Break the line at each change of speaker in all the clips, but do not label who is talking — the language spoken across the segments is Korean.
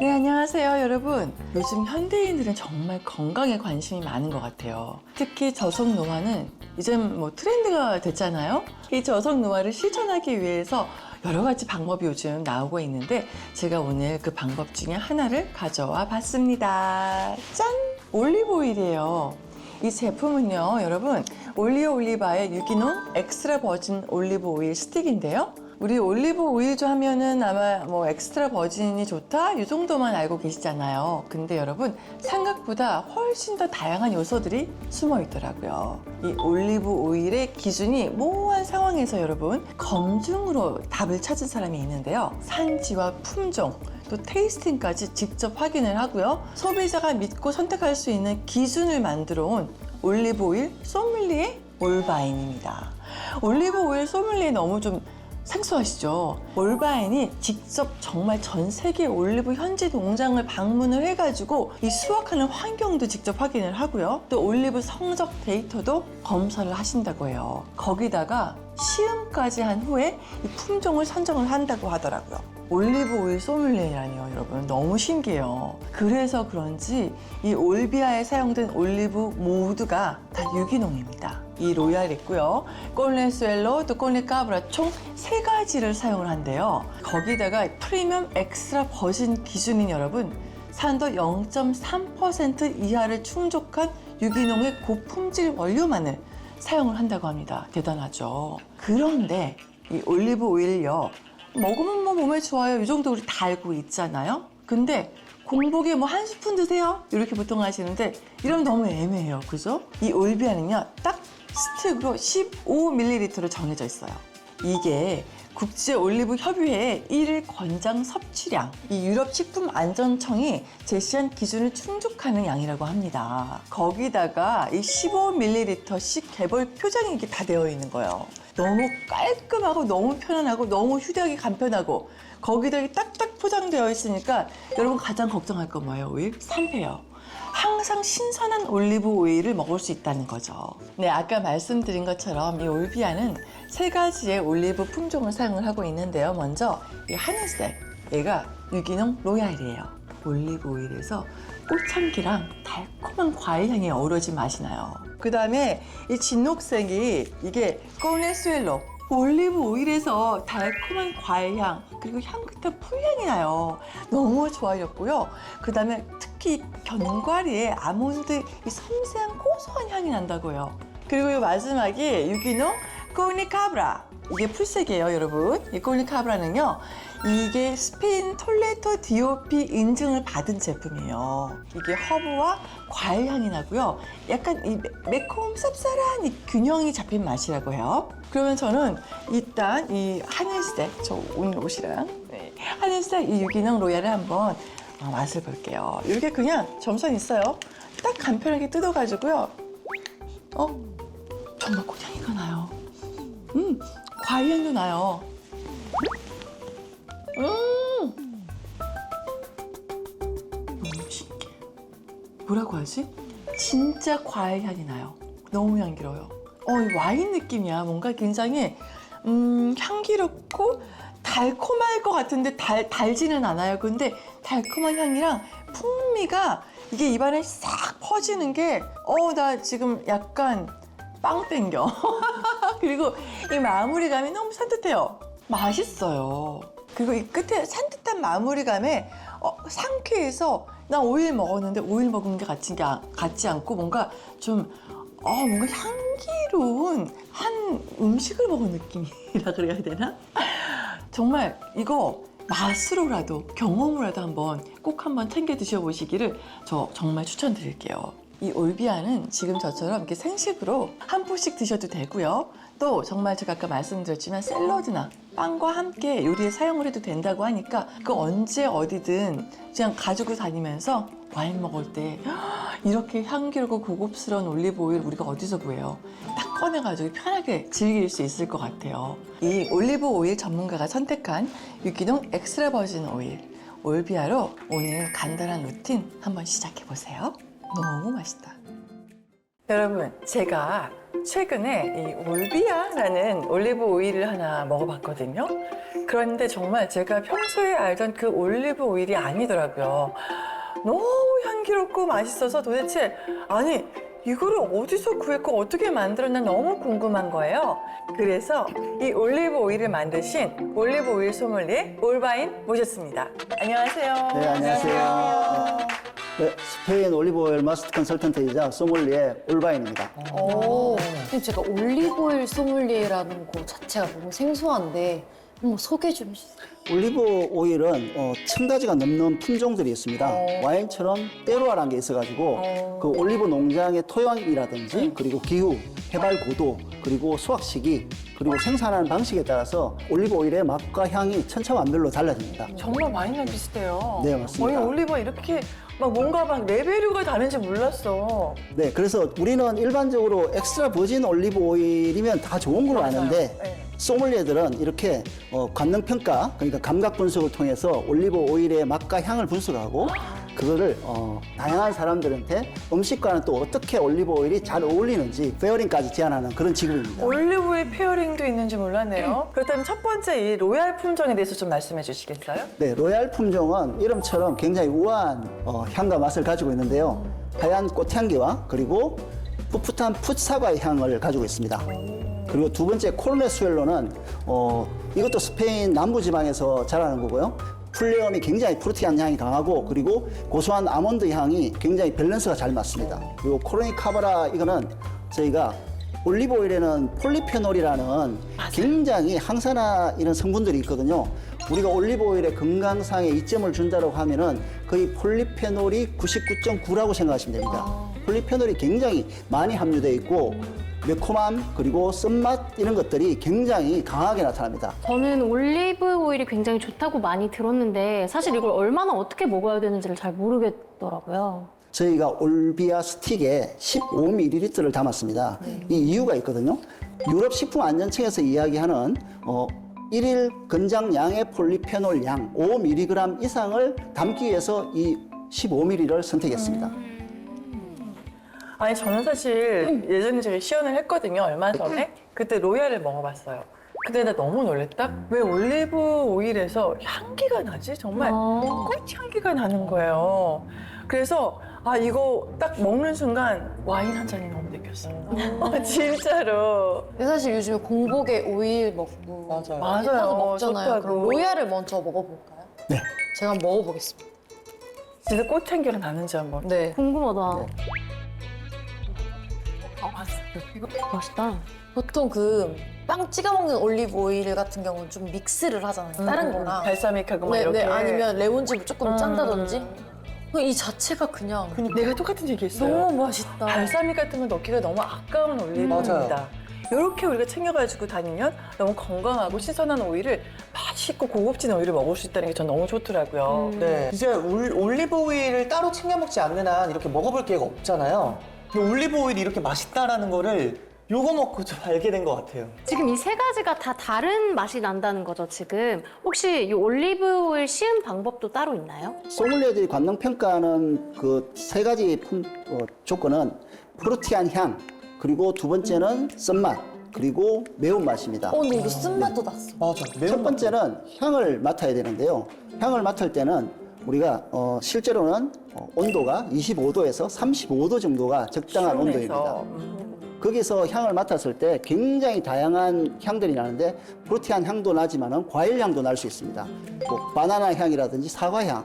네, 안녕하세요, 여러분. 요즘 현대인들은 정말 건강에 관심이 많은 것 같아요. 특히 저속 노화는 이젠 뭐 트렌드가 됐잖아요. 이 저속 노화를 실천하기 위해서 여러 가지 방법이 요즘 나오고 있는데 제가 오늘 그 방법 중에 하나를 가져와 봤습니다. 짠! 올리브 오일이에요. 이 제품은요, 여러분, 올리오 올리바의 유기농 엑스트라 버진 올리브 오일 스틱인데요. 우리 올리브 오일조 하면은 아마 뭐 엑스트라 버진이 좋다 이 정도만 알고 계시잖아요. 근데 여러분 생각보다 훨씬 더 다양한 요소들이 숨어 있더라고요. 이 올리브 오일의 기준이 모호한 상황에서 여러분 검증으로 답을 찾은 사람이 있는데요. 산지와 품종 또 테이스팅까지 직접 확인을 하고요. 소비자가 믿고 선택할 수 있는 기준을 만들어 온 올리브 오일 소믈리에 올바인입니다. 올리브 오일 소믈리에 너무 좀 생소하시죠? 올바인이 직접 정말 전 세계 올리브 현지 농장을 방문을 해가지고 이 수확하는 환경도 직접 확인을 하고요. 또 올리브 성적 데이터도 검사를 하신다고 해요. 거기다가 시음까지 한 후에 이 품종을 선정을 한다고 하더라고요. 올리브 오일 소믈리에라니요, 여러분. 너무 신기해요. 그래서 그런지 이 올비아에 사용된 올리브 모두가 다 유기농입니다. 이 로얄 있고요. 꼴레스웰로 또 꼴레까브라 총 세 가지를 사용을 한대요. 거기다가 프리미엄 엑스트라 버진 기준인 여러분 산도 0.3% 이하를 충족한 유기농의 고품질 원료만을 사용을 한다고 합니다. 대단하죠. 그런데 이 올리브 오일요. 먹으면 뭐 몸에 좋아요. 이 정도 우리 다 알고 있잖아요. 근데 공복에 뭐 한 스푼 드세요. 이렇게 보통 하시는데 이러면 너무 애매해요. 그죠? 이 올비아는요. 딱 스틱으로 15ml로 정해져 있어요. 이게 국제 올리브 협의회의 일일 권장 섭취량, 이 유럽 식품 안전청이 제시한 기준을 충족하는 양이라고 합니다. 거기다가 이 15ml씩 개별 표장이 이게 다 되어 있는 거예요. 너무 깔끔하고 너무 편안하고 너무 휴대하기 간편하고 거기다 이 딱딱 포장되어 있으니까 여러분 가장 걱정할 건 뭐예요? 오일? 산패요. 항상 신선한 올리브 오일을 먹을 수 있다는 거죠. 네, 아까 말씀드린 것처럼 이 올비아는 세 가지의 올리브 품종을 사용을 하고 있는데요. 먼저 이 하늘색, 얘가 유기농 로얄이에요. 올리브 오일에서 꽃향기랑 달콤한 과일 향이 어우러진 맛이 나요. 그 다음에 이 진녹색이 이게 꼬네스웰로 올리브 오일에서 달콤한 과일 향 그리고 향긋한 풀향이 나요. 너무 좋아졌고요. 그 다음에 특히 견과리에 아몬드 이 섬세한 고소한 향이 난다고요. 그리고 이 마지막이 유기농 꼬니카브라 이게 풀색이에요, 여러분. 이 꼬니카브라는요. 이게 스페인 톨레토 DOP 인증을 받은 제품이에요. 이게 허브와 과일 향이 나고요. 약간 이 매- 매콤 쌉쌀한 이 균형이 잡힌 맛이라고 해요. 그러면 저는 일단 이 하늘색, 저 오늘 옷이랑 네, 하늘색 이 유기농 로얄을 한번 어, 맛을 볼게요. 이렇게 그냥 점선 있어요. 딱 간편하게 뜯어가지고요. 어? 정말 꽃향이가 나요. 음, 과일 향도 나요. 음! 너무 신기해. 뭐라고 하지? 진짜 과일 향이 나요. 너무 향기로워요. 어, 이 와인 느낌이야. 뭔가 굉장히, 음, 향기롭고 달콤할 것 같은데 달, 달지는 않아요. 근데 달콤한 향이랑 풍미가 이게 입안에 싹 퍼지는 게, 어, 나 지금 약간 빵 땡겨. 그리고 이 마무리감이 너무 산뜻해요. 맛있어요. 그리고 이 끝에 산뜻한 마무리감에 어, 상쾌해서 나 오일 먹었는데 오일 먹은 게 같이, 게 아- 같지 않고 뭔가 좀 어, 뭔가 향기로운 한 음식을 먹은 느낌이라 그래야 되나? 정말 이거 맛으로라도 경험으로라도 한번 꼭 한번 챙겨 드셔보시기를 저 정말 추천드릴게요. 이 올비아는 지금 저처럼 이렇게 생식으로 한 포씩 드셔도 되고요. 또 정말 제가 아까 말씀드렸지만 샐러드나 빵과 함께 요리에 사용을 해도 된다고 하니까 그 언제 어디든 그냥 가지고 다니면서 와인 먹을 때 이렇게 향기롭고 고급스러운 올리브 오일 우리가 어디서 구해요? 딱 꺼내가지고 편하게 즐길 수 있을 것 같아요. 이 올리브 오일 전문가가 선택한 유기농 엑스트라 버진 오일 올비아로 오늘 간단한 루틴 한번 시작해 보세요. 너무 맛있다. 여러분, 제가 최근에 이 올비아라는 올리브 오일을 하나 먹어봤거든요. 그런데 정말 제가 평소에 알던 그 올리브 오일이 아니더라고요. 너무 향기롭고 맛있어서 도대체 아니 이거를 어디서 구했고 어떻게 만들었나 너무 궁금한 거예요. 그래서 이 올리브 오일을 만드신 올리브 오일 소믈리에 올바인 모셨습니다. 안녕하세요.
네, 안녕하세요. 네, 스페인 올리브오일 마스터 컨설턴트이자 소믈리에 올바인입니다.
오, 근데 제가 올리브오일 소믈리에라는 거 자체가 너무 생소한데 한번 소개 좀 해주세요.
올리브 오일은 어, 천 가지가 넘는 품종들이 있습니다. 와인처럼 때로아라는 게 있어가지고 그 올리브 농장의 토양이라든지 그리고 기후, 해발 고도, 그리고 수확 시기, 그리고 생산하는 방식에 따라서 올리브 오일의 맛과 향이 천차만별로 달라집니다.
정말 와인이랑 비슷해요.
네, 맞습니다.
아니, 올리브가 이렇게 막 뭔가 막 레벨류가 다른지 몰랐어.
네, 그래서 우리는 일반적으로 엑스트라 버진 올리브 오일이면 다 좋은 걸로 아는데
네.
소믈리에들은 이렇게 어, 관능 평가, 그러니까 감각 분석을 통해서 올리브 오일의 맛과 향을 분석하고 그거를 어, 다양한 사람들한테 음식과는 또 어떻게 올리브 오일이 잘 어울리는지 페어링까지 제안하는 그런 직업입니다.
올리브오일 페어링도 있는지 몰랐네요. 그렇다면 첫 번째 이 로얄 품종에 대해서 좀 말씀해 주시겠어요?
네, 로얄 품종은 이름처럼 굉장히 우아한 어, 향과 맛을 가지고 있는데요. 하얀 꽃향기와 그리고 풋풋한 풋사과의 향을 가지고 있습니다. 그리고 두 번째 코르네수엘로는 어, 이것도 스페인 남부 지방에서 자라는 거고요. 플레엄이 굉장히 프루티한 향이 강하고 그리고 고소한 아몬드 향이 굉장히 밸런스가 잘 맞습니다. 그리고 코로니카바라 이거는 저희가 올리브 오일에는 폴리페놀이라는 굉장히 항산화 이런 성분들이 있거든요. 우리가 올리브 오일의 건강상에 이점을 준다고 하면은 거의 폴리페놀이 99.9라고 생각하시면 됩니다. 폴리페놀이 굉장히 많이 함유되어 있고 매콤함 그리고 쓴맛 이런 것들이 굉장히 강하게 나타납니다.
저는 올리브 오일이 굉장히 좋다고 많이 들었는데 사실 이걸 얼마나 어떻게 먹어야 되는지를 잘 모르겠더라고요.
저희가 올비아 스틱에 15ml를 담았습니다. 이 이유가 있거든요. 유럽 식품 안전청에서 이야기하는 어, 일일 권장량의 폴리페놀 양 5mg 이상을 담기 위해서 이 15ml를 선택했습니다.
아니 저는 사실 예전에 제가 시연을 했거든요. 얼마 전에 그때 로얄을 먹어봤어요. 근데 나 너무 놀랬다. 왜 올리브 오일에서 향기가 나지? 정말
어.
꽃 향기가 나는 거예요. 그래서 아 이거 딱 먹는 순간 와인 한 잔이 너무 느꼈어요. 아, 진짜로.
근데 사실 요즘에 공복에 오일 먹고
맞아요. 맞아요.
먹잖아요.
좋다고.
그럼 로얄을 먼저 먹어볼까요?
네.
제가 한번 먹어보겠습니다.
진짜 꽃 향기가 나는지 한번.
네.
궁금하다.
아, 봤어. 이거
맛있다.
보통 그 빵 찍어 먹는 올리브 오일 같은 경우는 좀 믹스를 하잖아요. 다른
음,
거랑.
발사믹하고 막
네,
이렇게.
네. 아니면 레몬즙을 조금
음.
짠다든지. 이 자체가 그냥
내가 똑같은 얘기 했어요.
너무 맛있다.
발사믹 같은 거 넣기가 너무 아까운 올리브입니다. 이렇게 우리가 챙겨가지고 다니면 너무 건강하고 신선한 오일을 맛있고 고급진 오일을 먹을 수 있다는 게 전 너무 좋더라고요.
네. 이제 올, 올리브 오일을 따로 챙겨 먹지 않는 한 이렇게 먹어볼 기회가 없잖아요. 근데 올리브 오일이 이렇게 맛있다라는 거를 요거 먹고 좀 알게 된 것 같아요.
지금 이 세 가지가 다 다른 맛이 난다는 거죠, 지금. 혹시 이 올리브 오일 씌운 방법도 따로 있나요?
소믈리에들이 관능 평가하는 그 세 가지 품, 어, 조건은 프루티한 향 그리고 두 번째는 쓴맛 그리고 매운맛입니다.
어, 근데 이거 쓴맛도 났어.
맞아.
첫
매운
번째는 향을 맡아야 되는데요. 향을 맡을 때는 우리가 어, 실제로는 어, 온도가 25도에서 35도 정도가 적당한 온도입니다.
음.
거기서 향을 맡았을 때 굉장히 다양한 향들이 나는데 프로티한 향도 나지만은 과일 향도 날 수 있습니다. 뭐 바나나 향이라든지 사과 향,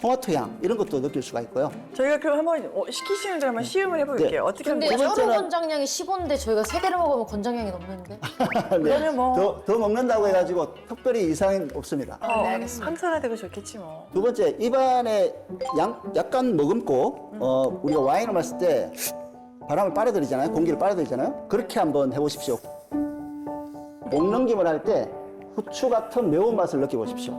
토마토 향 이런 것도 느낄 수가 있고요.
저희가 그럼 한번 어, 시키시는 대로 한번 시음을 해볼게요.
네.
어떻게 하면
근데
되죠?
번째는-
혀로 권장량이 15인데 저희가 세 개를 먹으면 권장량이 넘는데?
그러면 뭐-
더, 더 먹는다고 해가지고 특별히 이상은 없습니다.
어,
네, 알겠습니다.
항산화되고 좋겠지 뭐.
두 번째 입안에 양, 약간 머금고 어, 우리가 와인을 마실 때 바람을 빨아들이잖아요. 공기를 빨아들이잖아요. 그렇게 한번 해보십시오. 목 넘김을 할 때 후추 같은 매운맛을 느껴보십시오.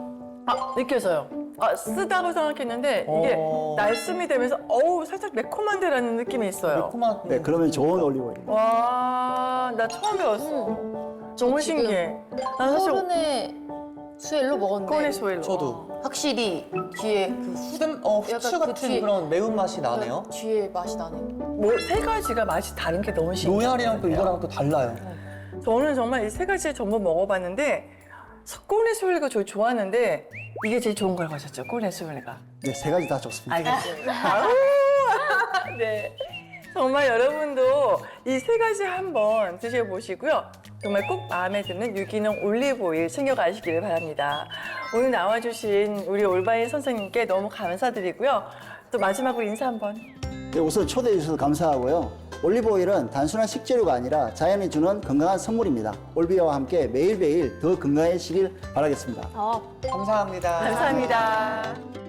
아 느껴져요. 아 쓰다고 생각했는데 이게
어.
날숨이 되면서 어우 살짝 매콤한데라는 느낌이 있어요.
매콤한.
네, 그러면 좋은 올리브오일입니다.
와, 나 처음 배웠어. 너무
저 지금
신기해. 난 사실
최근에 수엘로 먹었는데
코네수엘로.
저도.
확실히 뒤에 그 후,
후든 어 후추
약간 그
같은
뒤에-
그런 매운 맛이 나네요.
뒤에 맛이 나네.
뭐세 가지가 맛이 다른 게 너무 신기해요.
로얄이랑 또 이거랑 또 달라요.
저는 정말 이 세 가지 전부 먹어봤는데 꼬네수엘가 저 좋아하는데 이게 제일 좋은 걸 가셨죠, 꼬네수엘가.
네, 세 가지 다 좋습니다.
알겠습니다. 아우, 네. 정말 여러분도 이 세 가지 한번 드셔보시고요. 정말 꼭 마음에 드는 유기농 올리브 오일 챙겨가시기를 바랍니다. 오늘 나와주신 우리 올바인 선생님께 너무 감사드리고요. 또 마지막으로 인사 한번.
네, 우선 초대해 주셔서 감사하고요. 올리브 오일은 단순한 식재료가 아니라 자연이 주는 건강한 선물입니다. 올비아와 함께 매일매일 더 건강해지길 바라겠습니다.
어,
감사합니다.
감사합니다.